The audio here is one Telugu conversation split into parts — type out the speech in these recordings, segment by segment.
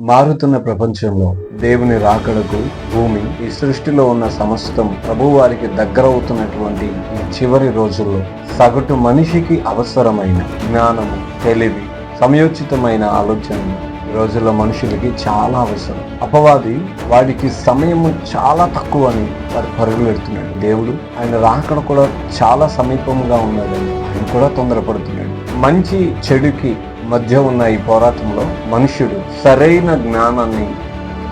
మారుతున్న ప్రపంచంలో దేవుని రాకడకు భూమి ఈ సృష్టిలో ఉన్న సమస్తం ప్రభువారికి దగ్గరవుతున్నటువంటి ఈ చివరి రోజుల్లో సగటు మనిషికి అవసరమైన జ్ఞానము తెలివి సమయోచితమైన ఆలోచనలు ఈ రోజుల్లో మనుషులకి చాలా అవసరం. అపవాది వాడికి సమయము చాలా తక్కువ అని వాడు పరుగులెడుతున్నాడు. దేవుడు ఆయన రాకడ కూడా చాలా సమీపంగా ఉన్నదని ఆయన కూడా తొందరపడుతున్నాడు. మంచి చెడుకి మధ్య ఉన్న ఈ పోరాటంలో మనుష్యుడు సరైన జ్ఞానాన్ని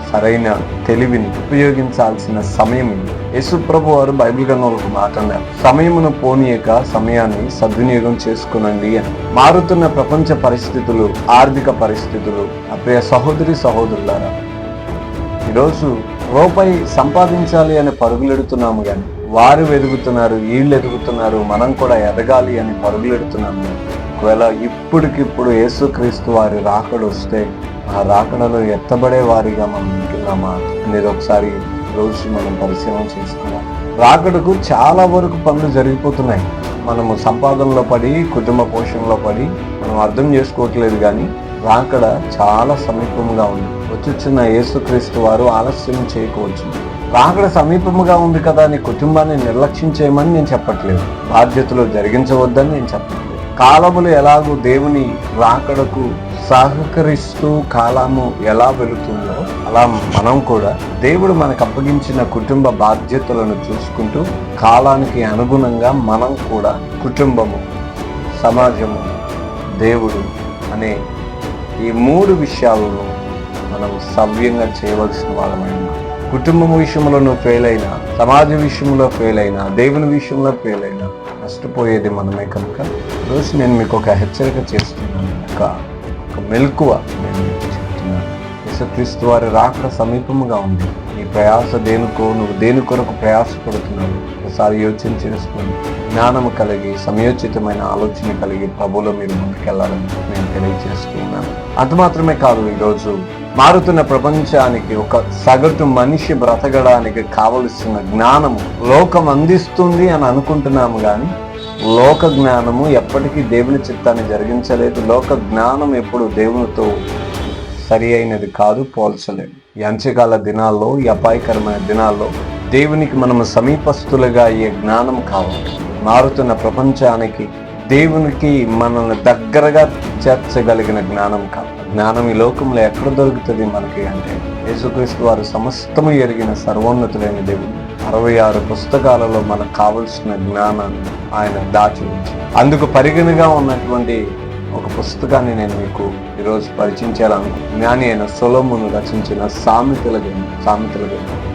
సరైన తెలివిని ఉపయోగించాల్సిన సమయం ఇది. యేసు వారు బైబిల్ గ్రంథంలో ఒక మాట అన్నారు సమయమును పోనీయక సమయాన్ని సద్వినియోగం చేసుకునండి అని. మారుతున్న ప్రపంచ పరిస్థితులు ఆర్థిక పరిస్థితులు అప్రియ సహోదరి సహోదరులారా ఈరోజు రూపాయి సంపాదించాలి అని పరుగులెడుతున్నాము కానీ వారు ఎదుగుతున్నారు వీళ్ళు ఎదుగుతున్నారు మనం కూడా ఎదగాలి అని పరుగులెడుతున్నాము ఒకవేళ ఇప్పటికిప్పుడు యేసుక్రీస్తు వారి రాకడ వస్తే ఆ రాకడలో ఎత్తబడే వారిగా మనం ఉంటున్నామా? అనేది ఒకసారి రోజు మనం పరిశీలన చేసుకున్నాం రాకడకు చాలా వరకు పనులు జరిగిపోతున్నాయి. మనము సంపాదనలో పడి కుటుంబ పోషణలో పడి మనం అర్థం చేసుకోవట్లేదు కానీ రాకడ చాలా సమీపంగా ఉంది. వచ్చుచున్న యేసుక్రీస్తు వారు ఆలస్యం చేయకవచ్చు రాకడ సమీపముగా ఉంది కదా అని కుటుంబాన్ని నిర్లక్ష్యం చేయమని నేను చెప్పట్లేదు. బాధ్యతలు జరిగించవద్దని నేను చెప్పట్లేదు. కాలములు ఎలాగూ దేవుని రాకడకు సహకరిస్తూ కాలము ఎలా వెళుతుందో అలా మనం కూడా దేవుడు మనకు అప్పగించిన కుటుంబ బాధ్యతలను చూసుకుంటూ కాలానికి అనుగుణంగా మనం కూడా కుటుంబము సమాజము దేవుడు అనే ఈ మూడు విషయాలను మనం సవ్యంగా చేయవలసిన వాళ్ళమై కుటుంబం విషయంలో నువ్వు ఫెయిల్ అయినా సమాజ విషయంలో ఫెయిల్ అయినా దేవుని విషయంలో ఫెయిల్ అయినా నష్టపోయేది మనమే కనుక రోజు నేను మీకు ఒక హెచ్చరిక చేస్తున్నాను. ఒక ఒక మెలకువ నేను మీకు చెప్తున్నాను. యేసుక్రీస్తు వారి రాక సమీపముగా ఉంది. నీ ప్రయాస దేనికో నువ్వు దేని కొరకు ప్రయాసపడుతున్నావు? ఒకసారి యోచన చేసుకుని జ్ఞానము కలిగి సమయోచితమైన ఆలోచన కలిగి ప్రభులో మీరు ముందుకెళ్ళాలని నేను తెలియజేస్తున్నాను అది మాత్రమే కాదు ఈరోజు మారుతున్న ప్రపంచానికి ఒక సగటు మనిషి బ్రతకడానికి కావలసిన జ్ఞానము లోకం అందిస్తుంది అని అనుకుంటున్నాము కానీ లోక జ్ఞానము ఎప్పటికీ దేవుని చిత్తాన్ని జరిగించలేదు. లోక జ్ఞానం ఎప్పుడు దేవునితో సరి అయినది కాదు పోల్చలేదు. ఈ దినాల్లో ఈ అపాయకరమైన దినాల్లో దేవునికి మనము సమీపస్తులుగా అయ్యే జ్ఞానం కావాలి. మారుతున్న ప్రపంచానికి దేవునికి మనల్ని దగ్గరగా చేర్చగలిగిన జ్ఞానం కావాలి. జ్ఞానం ఈ లోకంలో ఎక్కడ దొరుకుతుంది మనకి అంటే యేసుక్రీస్తు వారు సమస్తము ఎరిగిన సర్వోన్నతులైన దేవుడు. అరవై ఆరు పుస్తకాలలో మనకు కావలసిన జ్ఞానాన్ని ఆయన దాచి ఉంచి అందుకు పరిగణగా ఉన్నటువంటి ఒక పుస్తకాన్ని నేను మీకు ఈరోజు పరిచయం చేయాలనుకుంటున్నాను. జ్ఞాని అయిన సొలమును రచించిన సామెతల గ్రంథం సామెతల గ్రంథం.